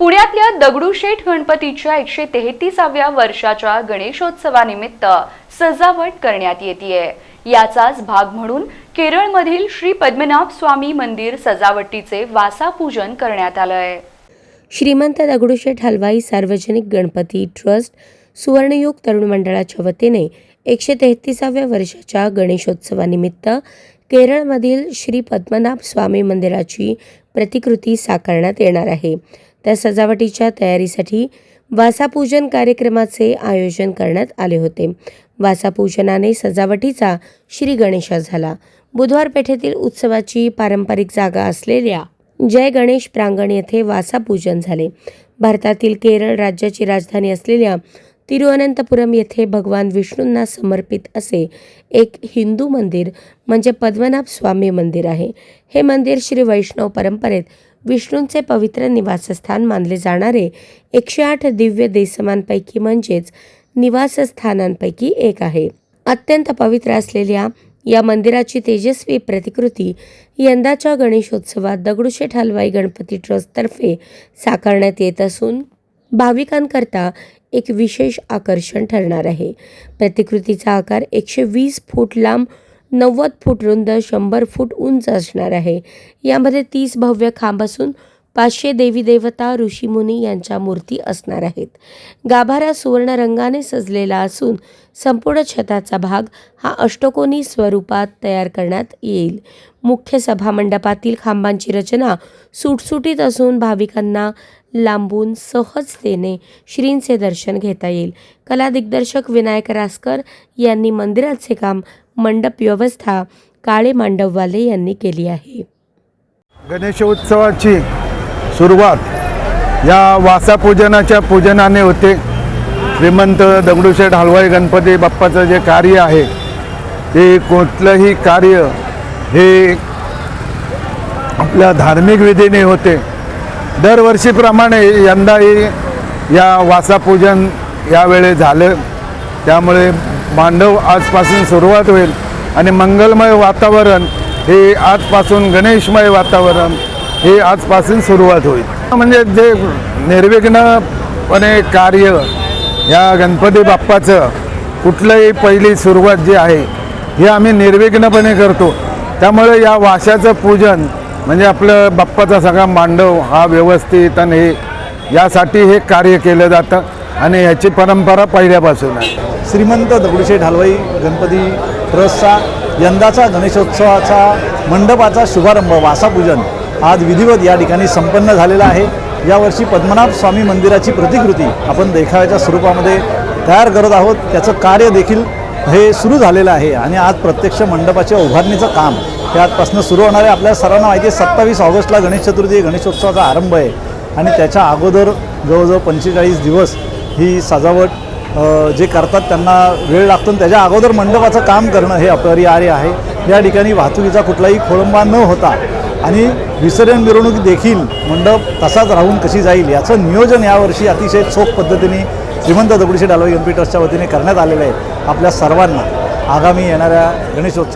पुण्यातल्या दगडूशेठ गणपतीच्या एकशे तेहतीसाव्या वर्षाच्या गणेशोत्सवानिमित्त सजावट करण्यात येते याचाच भाग म्हणून केरळमधील श्री पद्मनाभ स्वामी मंदिर सजावटीचे वासापूजन करण्यात आलंय. श्रीमंत दगडूशेठ हलवाई सार्वजनिक गणपती ट्रस्ट सुवर्णयुग तरुण मंडळाच्या वतीने एकशे तेहतीसाव्या वर्षाच्या गणेशोत्सवानिमित्त केरळमधील श्री पद्मनाभ स्वामी मंदिराची प्रतिकृती साकारण्यात येणार आहे. त्या सजावटीच्या तयारीसाठी वासापूजन कार्यक्रमाचे आयोजन करण्यात आले होते. वासापूजनाने सजावटीचा श्री गणेशा झाला. बुधवार पेठेतील उत्सवाची पारंपरिक जागा असलेल्या जय गणेश प्रांगण येथे वासापूजन झाले. भारतातील केरळ राज्याची राजधानी असलेल्या तिरुअनंतपुरम येथे भगवान विष्णूंना समर्पित असे एक हिंदू मंदिर म्हणजे पद्मनाभ स्वामी मंदिर आहे. हे मंदिर श्री वैष्णव परंपरेत विष्णूंचे पवित्र निवासस्थान मानले जाणारे एकशे आठ दिव्य देसमांपैकी म्हणजेच निवासस्थानांपैकी एक आहे. अत्यंत पवित्र असलेल्या या मंदिराची तेजस्वी प्रतिकृती यंदाच्या गणेशोत्सवात दगडूशेठ हलवाई गणपती ट्रस्टतर्फे साकारण्यात येत असून भाविकांकरता एक विशेष आकर्षण ठरणार आहे. प्रतिकृतीचा आकार एकशे वीस फूट लांब नव्वद फूट रुंद शंभर फूट उंच असणार आहे. यामध्ये तीस भव्य खांब असून पाचशे देवी देवता ऋषीमुनी यांच्या मूर्ती असणार आहेत. गाभारा सुवर्ण रंगाने सजलेला असून संपूर्ण छताचा भाग हा अष्टकोनी स्वरूपात तयार करण्यात येईल. मुख्य सभामंडपातील खांबांची रचना सुटसुटीत असून भाविकांना लांबून सहजतेने श्रींचे दर्शन घेता येईल. कला दिग्दर्शक विनायक रासकर यांनी मंदिराचे काम मंडप व्यवस्था काळे मांडववाले यांनी केली आहे. गणेशोत्सवाची सुरुवात. या वासापूजनाच्या पूजनाने होते. श्रीमंत दगडूशेठ हलवाई गणपती बाप्पाचं जे कार्य आहे ते कुठलंही कार्य हे आपल्या धार्मिक विधीने होते. दरवर्षीप्रमाणे यंदाही या वासापूजन यावेळे झालं. त्यामुळे मांडव आजपासून सुरुवात होईल. आणि मंगलमय वातावरण हे आजपासून गणेशमय वातावरण हे आजपासून सुरुवात होईल. म्हणजे जे निर्विघ्नपणे कार्य या गणपती बाप्पाचं कुठलंही पहिली सुरुवात जी आहे हे आम्ही निर्विघ्नपणे करतो. त्यामुळे या वाशाचं पूजन म्हणजे आपलं बाप्पाचा सगळा मांडव हा व्यवस्थित आणि हे यासाठी हे कार्य केलं जातं आणि ह्याची परंपरा पहिल्यापासून आहे. श्रीमंत दगडूशेठ हलवाई गणपती ट्रस्टचा यंदाचा गणेशोत्सवाचा मंडपाचा शुभारंभ वासापूजन. आज विधिवत या ठिकाणी संपन्न झालेला आहे. यावर्षी पद्मनाभ स्वामी मंदिराची प्रतिकृती आपण देखाव्याच्या स्वरूपामध्ये तयार करत आहोत. त्याचं कार्य देखील हे सुरू झालेलं आहे आणि आज प्रत्यक्ष मंडपाच्या उभारणीचं काम हे आजपासून सुरू होणार आहे. आपल्या सर्वांना माहिती आहे सत्तावीस ऑगस्टला गणेश चतुर्थी गणेशोत्सवाचा आरंभ आहे आणि त्याच्या अगोदर जवळजवळ पंचेचाळीस दिवस ही सजावट जे करतात त्यांना वेळ लागतो आणि त्याच्या अगोदर मंडपाचं काम करणं हे अपरिहार्य आहे. या ठिकाणी वाहतुकीचा कुठलाही खोळंबा न होता आणि विसर्जन मिरवणूक देखील मंडप तसाच राहून कशी जाईल याचं नियोजन यावर्षी अतिशय चोख पद्धतीने श्रीमंत दगडूशेठ एम पी ट्रस्टच्या वतीने करण्यात आलेलं आहे. आपल्या सर्वांना आगामी येणाऱ्या गणेशोत्सव